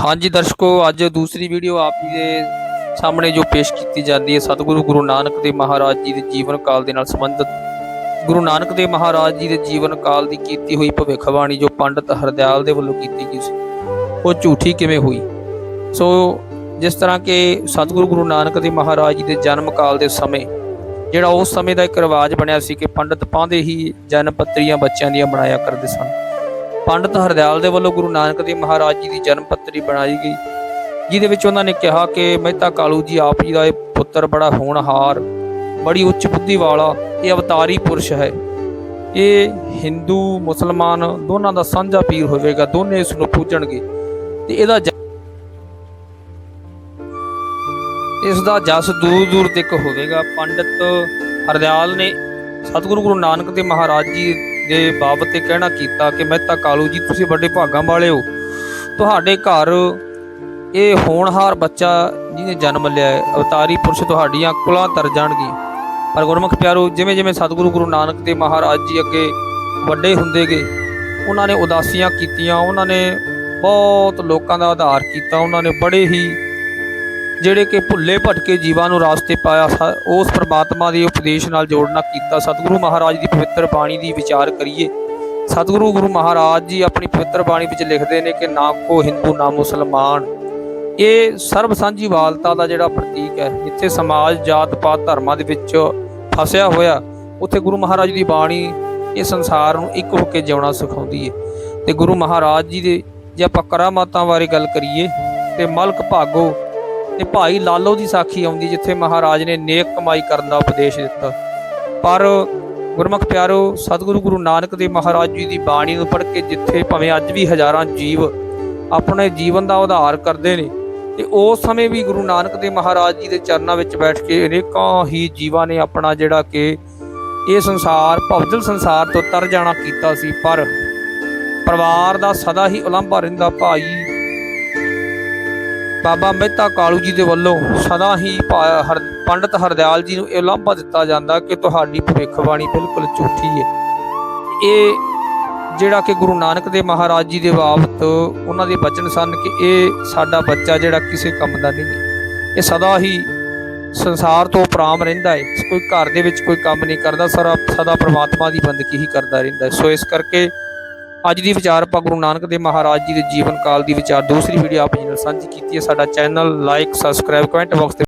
ਹਾਂਜੀ ਦਰਸ਼ਕੋ, ਅੱਜ ਦੂਸਰੀ ਵੀਡੀਓ ਆਪ ਜੀ ਦੇ ਸਾਹਮਣੇ ਜੋ ਪੇਸ਼ ਕੀਤੀ ਜਾਂਦੀ ਹੈ, ਸਤਿਗੁਰੂ ਗੁਰੂ ਨਾਨਕ ਦੇਵ ਮਹਾਰਾਜ ਜੀ ਦੇ ਜੀਵਨ ਕਾਲ ਦੇ ਨਾਲ ਸੰਬੰਧਿਤ। ਗੁਰੂ ਨਾਨਕ ਦੇਵ ਮਹਾਰਾਜ ਜੀ ਦੇ ਜੀਵਨ ਕਾਲ ਦੀ ਕੀਤੀ ਹੋਈ ਭਵਿੱਖਬਾਣੀ ਜੋ ਪੰਡਤ ਹਰਦਿਆਲ ਦੇ ਵੱਲੋਂ ਕੀਤੀ ਗਈ ਸੀ, ਉਹ ਝੂਠੀ ਕਿਵੇਂ ਹੋਈ? ਸੋ ਜਿਸ ਤਰ੍ਹਾਂ ਕਿ ਸਤਿਗੁਰੂ ਗੁਰੂ ਨਾਨਕ ਦੇਵ ਮਹਾਰਾਜ ਜੀ ਦੇ ਜਨਮ ਕਾਲ ਦੇ ਸਮੇਂ, ਜਿਹੜਾ ਉਸ ਸਮੇਂ ਦਾ ਇੱਕ ਰਿਵਾਜ ਬਣਿਆ ਸੀ ਕਿ ਪੰਡਤ ਪਾਉਂਦੇ ਹੀ ਜਨਮ ਪੱਤਰੀਆਂ ਬੱਚਿਆਂ ਦੀਆਂ ਬਣਾਇਆ ਕਰਦੇ ਸਨ। ਪੰਡਤ ਹਰਦਿਆਲ ਦੇ ਵੱਲੋਂ ਗੁਰੂ ਨਾਨਕ ਦੇਵ ਮਹਾਰਾਜ ਜੀ ਦੀ ਜਨਮ ਪੱਤਰੀ ਬਣਾਈ ਗਈ, ਜਿਹਦੇ ਵਿੱਚ ਉਹਨਾਂ ਨੇ ਕਿਹਾ ਕਿ ਮਹਿਤਾ ਕਾਲੂ ਜੀ ਆਪ ਜੀ ਦਾ ਇਹ ਪੁੱਤਰ ਬੜਾ ਹੋਣਹਾਰ, ਬੜੀ ਉੱਚ ਬੁੱਧੀ ਵਾਲਾ, ਇਹ ਅਵਤਾਰੀ ਪੁਰਸ਼ ਹੈ। ਇਹ ਹਿੰਦੂ, ਮੁਸਲਮਾਨ ਦੋਨਾਂ ਦਾ ਸਾਂਝਾ ਪੀਰ ਹੋਵੇਗਾ, ਦੋਨੇ ਇਸ ਨੂੰ ਪੂਜਣਗੇ। ਤੇ ਇਹਦਾ ਜ- ਇਸ ਦਾ ਜਸ ਦੂਰ ਦੂਰ ਤੱਕ ਹੋਵੇਗਾ। ਪੰਡਤ ਹਰਦਿਆਲ ਨੇ ਸਤਿਗੁਰੂ ਗੁਰੂ ਨਾਨਕ ਦੇਵ ਮਹਾਰਾਜ ਜੀ ਦੇ ਬਾਬਤ ਤੇ ਕਹਿਣਾ ਕੀਤਾ ਕਿ ਮਹਿਤਾ ਕਾਲੂ ਜੀ, ਤੁਸੀਂ ਵੱਡੇ ਭਾਗਾਂ ਵਾਲੇ ਹੋ। ਤੁਹਾਡੇ ਘਰ ਇਹ ਹੋਣਹਾਰ ਬੱਚਾ ਜਿਹਨੇ ਜਨਮ ਲਿਆ ਹੈ, ਅਵਤਾਰੀ ਪੁਰਸ਼ ਤੁਹਾਡੀਆਂ ਕੁਲਾਂ ਤਰ ਜਾਣਗੇ। ਪਰ ਗੁਰਮੁਖ ਪਿਆਰੋ, ਜਿਵੇਂ ਜਿਵੇਂ ਸਤਿਗੁਰੂ ਗੁਰੂ ਨਾਨਕ ਦੇਵ ਮਹਾਰਾਜ ਜੀ ਅੱਗੇ ਵੱਡੇ ਹੁੰਦੇ ਗਏ ਉਹਨਾਂ ਨੇ ਉਦਾਸੀਆਂ ਕੀਤੀਆਂ, ਉਹਨਾਂ ਨੇ ਬਹੁਤ ਲੋਕਾਂ ਦਾ ਆਧਾਰ ਕੀਤਾ, ਉਹਨਾਂ ਨੇ ਬੜੇ ਹੀ ਜਿਹੜੇ ਕਿ ਭੁੱਲੇ ਭਟਕੇ ਜੀਵਾਂ ਨੂੰ ਰਾਸਤੇ ਪਾਇਆ ਉਸ ਪ੍ਰਮਾਤਮਾ ਦੇ ਉਪਦੇਸ਼ ਨਾਲ ਜੋੜਨਾ ਕੀਤਾ। ਸਤਿਗੁਰੂ ਮਹਾਰਾਜ ਦੀ ਪਵਿੱਤਰ ਬਾਣੀ ਦੀ ਵਿਚਾਰ ਕਰੀਏ। ਸਤਿਗੁਰੂ, ਗੁਰੂ ਮਹਾਰਾਜ ਜੀ ਆਪਣੀ ਪਵਿੱਤਰ ਬਾਣੀ ਵਿੱਚ ਲਿਖਦੇ ਨੇ ਕਿ ਨਾ ਕੋ ਹਿੰਦੂ, ਨਾ ਮੁਸਲਮਾਨ। ਇਹ ਸਰਬ ਸਾਂਝੀ ਵਾਲਤਾ ਦਾ ਜਿਹੜਾ ਪ੍ਰਤੀਕ ਹੈ ਜਿੱਥੇ ਸਮਾਜ, ਜਾਤ ਪਾਤ, ਧਰਮਾਂ ਦੇ ਵਿੱਚ ਫਸਿਆ ਹੋਇਆ, ਉੱਥੇ ਗੁਰੂ ਮਹਾਰਾਜ ਦੀ ਬਾਣੀ ਇਹ ਸੰਸਾਰ ਨੂੰ ਇੱਕ ਹੋ ਕੇ ਜਿਉਣਾ ਸਿਖਾਉਂਦੀ ਹੈ। ਤੇ ਗੁਰੂ ਮਹਾਰਾਜ ਜੀ ਦੇ ਜੇ ਆਪਾਂ ਕਰਾਮਾਤਾਂ ਬਾਰੇ ਗੱਲ ਕਰੀਏ, ਤੇ ਮਲਕ ਭਾਗੋ ਤੇ ਭਾਈ ਲਾਲੋ ਦੀ ਸਾਖੀ ਆਉਂਦੀ ਜਿੱਥੇ ਮਹਾਰਾਜ ਨੇ ਨੇਕ ਕਮਾਈ ਕਰਨ ਦਾ ਉਪਦੇਸ਼ ਦਿੱਤਾ। ਪਰ ਗੁਰਮੁਖ ਪਿਆਰੋ, ਸਤਿਗੁਰੂ ਗੁਰੂ ਨਾਨਕ ਦੇਵ ਮਹਾਰਾਜ ਜੀ ਦੀ ਬਾਣੀ ਨੂੰ ਪੜ੍ਹ ਕੇ ਜਿੱਥੇ ਭਾਵੇਂ ਅੱਜ ਵੀ ਹਜ਼ਾਰਾਂ ਜੀਵ ਆਪਣੇ ਜੀਵਨ ਦਾ ਉਧਾਰ ਕਰਦੇ ਨੇ, ਤੇ ਉਸ ਸਮੇਂ ਵੀ ਗੁਰੂ ਨਾਨਕ ਦੇਵ ਮਹਾਰਾਜ ਜੀ ਦੇ ਚਰਨਾਂ ਵਿੱਚ ਬੈਠ ਕੇ ਅਨੇਕਾਂ ਹੀ ਜੀਵਾਂ ਨੇ ਆਪਣਾ ਜਿਹੜਾ ਕਿ ਇਹ ਸੰਸਾਰ, ਭਵਜਲ ਸੰਸਾਰ ਤੋਂ ਤਰ ਜਾਣਾ ਕੀਤਾ ਸੀ। ਪਰ ਪਰਿਵਾਰ ਦਾ ਸਦਾ ਹੀ ਉਲੰਭਾ ਰਹਿੰਦਾ ਭਾਈ ਬਾਬਾ ਮਹਿਤਾ ਕਾਲੂ ਜੀ ਦੇ ਵੱਲੋਂ ਸਦਾ ਹੀ ਭਾ- ਹਰ ਪੰਡਤ ਹਰਦਿਆਲ ਜੀ ਨੂੰ ਇਹ ਲਾਂਭਾ ਦਿੱਤਾ ਜਾਂਦਾ ਕਿ ਤੁਹਾਡੀ ਭਵਿੱਖਬਾਣੀ ਬਿਲਕੁਲ ਝੂਠੀ ਹੈ। ਇਹ ਜਿਹੜਾ ਕਿ ਗੁਰੂ ਨਾਨਕ ਦੇਵ ਮਹਾਰਾਜ ਜੀ ਦੇ ਬਾਬਤ ਉਹਨਾਂ ਦੇ ਬਚਨ ਸਨ ਕਿ ਇਹ ਸਾਡਾ ਬੱਚਾ ਜਿਹੜਾ ਕਿਸੇ ਕੰਮ ਦਾ ਨਹੀਂ ਇਹ ਸਦਾ ਹੀ ਸੰਸਾਰ ਤੋਂ ਉਪਰਾਮ ਰਹਿੰਦਾ ਹੈ। ਕੋਈ ਘਰ ਦੇ ਵਿੱਚ ਕੋਈ ਕੰਮ ਨਹੀਂ ਕਰਦਾ, ਸਾਰਾ ਸਦਾ ਪ੍ਰਮਾਤਮਾ ਦੀ ਬੰਦਗੀ ਹੀ ਕਰਦਾ ਰਹਿੰਦਾ ਹੈ। ਸੋ ਇਸ ਕਰਕੇ ਅੱਜ ਦੀ ਵਿਚਾਰ ਆਪਾਂ ਗੁਰੂ ਨਾਨਕ ਦੇਵ ਮਹਾਰਾਜ ਜੀ ਦੇ ਜੀਵਨ ਕਾਲ ਦੀ ਵਿਚਾਰ ਦੂਸਰੀ ਵੀਡੀਓ ਆਪ ਜੀ ਨਾਲ ਸਾਂਝੀ ਕੀਤੀ ਹੈ। ਸਾਡਾ channel like subscribe comment box ਤੇ